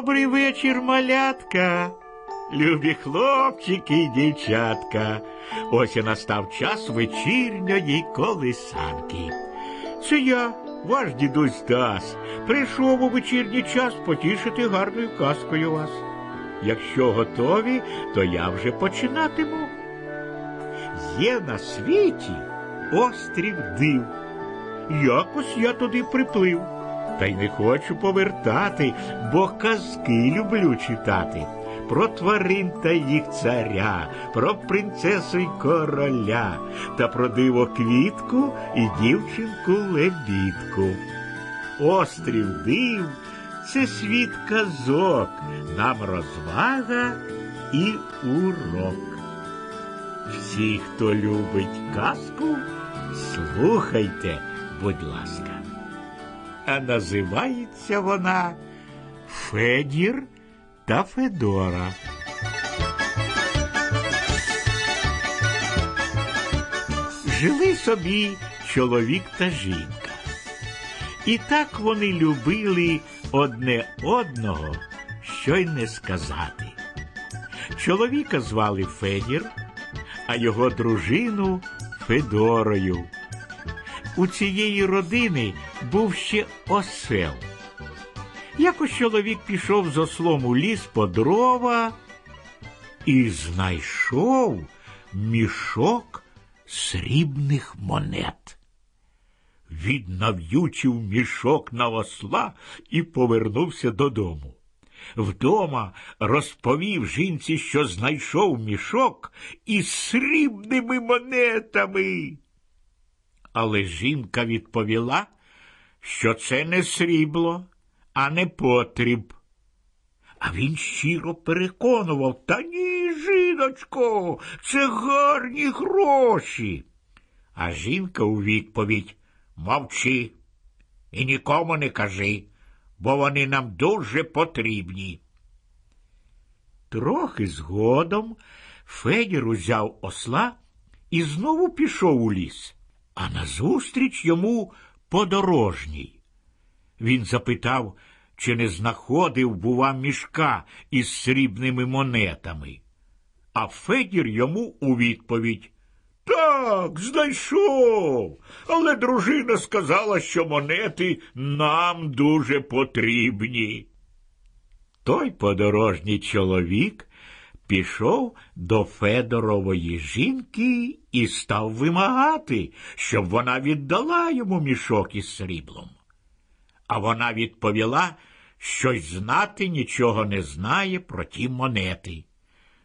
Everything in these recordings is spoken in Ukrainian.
Добрий вечір, малятка, любі хлопчики й дівчатка. Ось і настав час вечірньої колисанки. Це я, ваш дідусь Стас, прийшов у вечірній час потішити гарною казкою вас. Якщо готові, то я вже починатиму. Є на світі острів див. Якось я туди приплив, та й не хочу повертати, бо казки люблю читати. Про тварин та їх царя, про принцесу й короля, та про диво квітку і дівчинку лебідку. Острів див це світ казок, нам розвага і урок. Всі, хто любить казку, слухайте, будь ласка. А називається вона Федір та Федора. Жили собі чоловік та жінка. І так вони любили одне одного, що й не сказати. Чоловіка звали Федір, а його дружину Федорою. У цієї родини був ще осел. Якось чоловік пішов з ослом у ліс по дрова і знайшов мішок срібних монет. Він нав'ючив мішок на осла і повернувся додому. Вдома розповів жінці, що знайшов мішок із срібними монетами. Але жінка відповіла, що це не срібло, а не потріб. А він щиро переконував, та ні, жіночко, це гарні гроші. А жінка у відповідь мовчи і нікому не кажи, бо вони нам дуже потрібні. Трохи згодом Федір узяв осла і знову пішов у ліс, а назустріч йому подорожній. Він запитав, чи не знаходив, бува, мішка із срібними монетами. А Федір йому у відповідь Так, знайшов, але дружина сказала, що монети нам дуже потрібні. Той подорожній чоловік пішов до Федорової жінки і став вимагати, щоб вона віддала йому мішок із сріблом. А вона відповіла, що й знати нічого не знає про ті монети.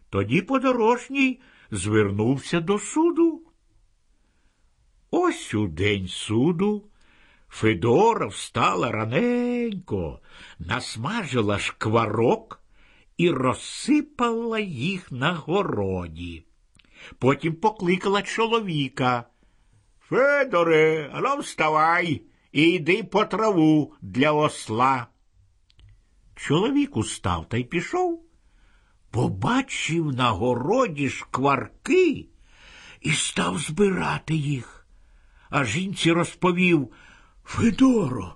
Тоді подорожній звернувся до суду. Ось у день суду Федора встала раненько, насмажила шкварок і розсипала їх на городі. Потім покликала чоловіка. Федоре, ну вставай і йди по траву для осла. Чоловік устав та й пішов, побачив на городі шкварки і став збирати їх. А жінці розповів Федоро,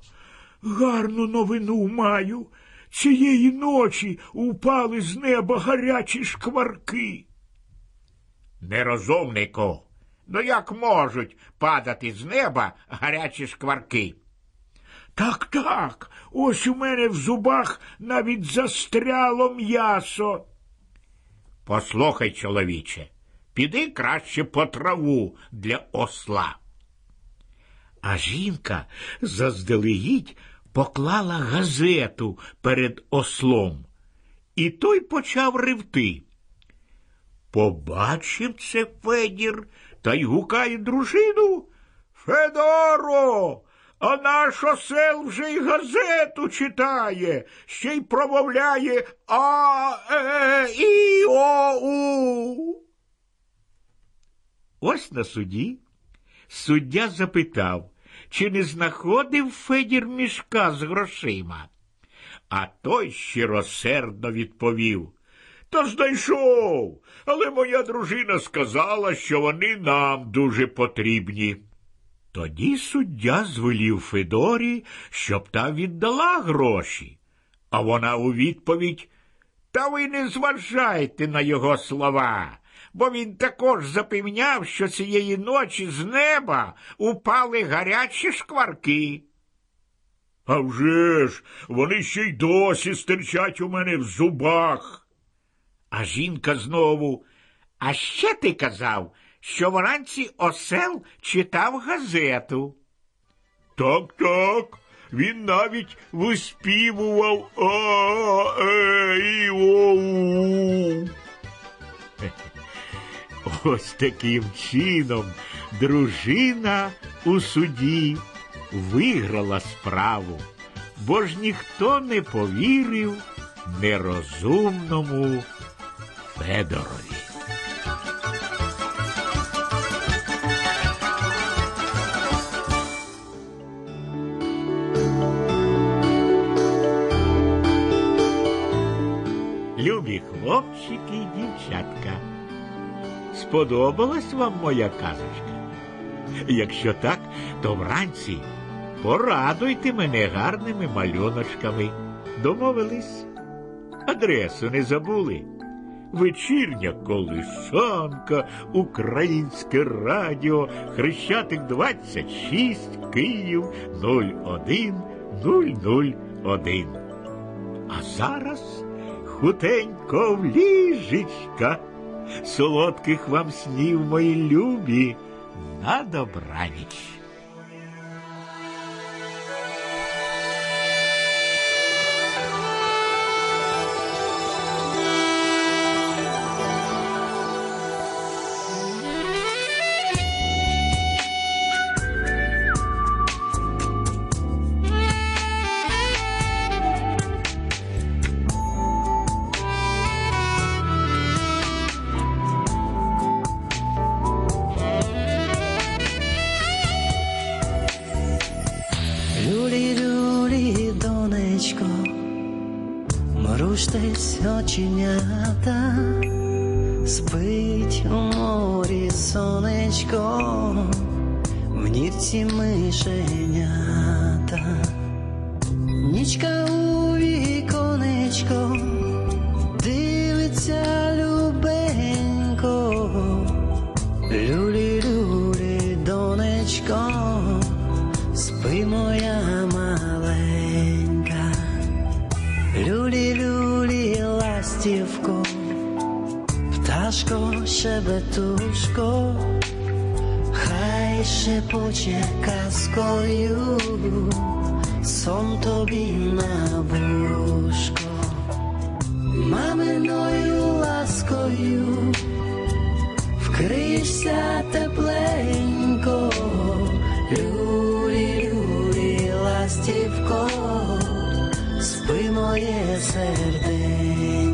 гарну новину маю. Цієї ночі упали з неба гарячі шкварки. Нерозумнику, ну як можуть падати з неба гарячі шкварки? Так, так, ось у мене в зубах навіть застряло м'ясо. Послухай, чоловіче, піди краще по траву для осла. А жінка заздалегідь поклала газету перед ослом, і той почав ревти. Побачив це Федір та й гукає дружину. Федоро, а наш осел вже й газету читає, ще й промовляє А, Е, І, О, У. Ось на суді суддя запитав, чи не знаходив Федір мішка з грошима. А той щиросердно відповів Та знайшов, але моя дружина сказала, що вони нам дуже потрібні. Тоді суддя звелів Федорі, щоб та віддала гроші, А вона у відповідь Та ви не зважайте на його слова, бо він також запевняв, що цієї ночі з неба упали гарячі шкварки. А вже ж, вони ще й досі стирчать у мене в зубах. А жінка знову. А ще ти казав, що вранці осел читав газету. Так, так. Він навіть виспівував а е і о Ось таким чином дружина у суді виграла справу, бо ж ніхто не повірив нерозумному Федорові. Любі хлопчики і дівчатка. Сподобалась вам моя казочка? Якщо так, то вранці порадуйте мене гарними малюночками. Домовились? Адресу не забули. Вечірня колишанка, Українське радіо, Хрещатик 26, Київ 01001. А зараз хутенько в ліжечка. Солодких вам снів, мої любі, на добраніч. Оченята, спить у морі сонечко, в нірці мишенята, нічка у віконечко, дивиться шебетушко, хай шепоче казкою, сон тобі на вушко, маминою ласкою, вкриєшся тепленько, люлі, люлі, ластівко, спи моє серденько.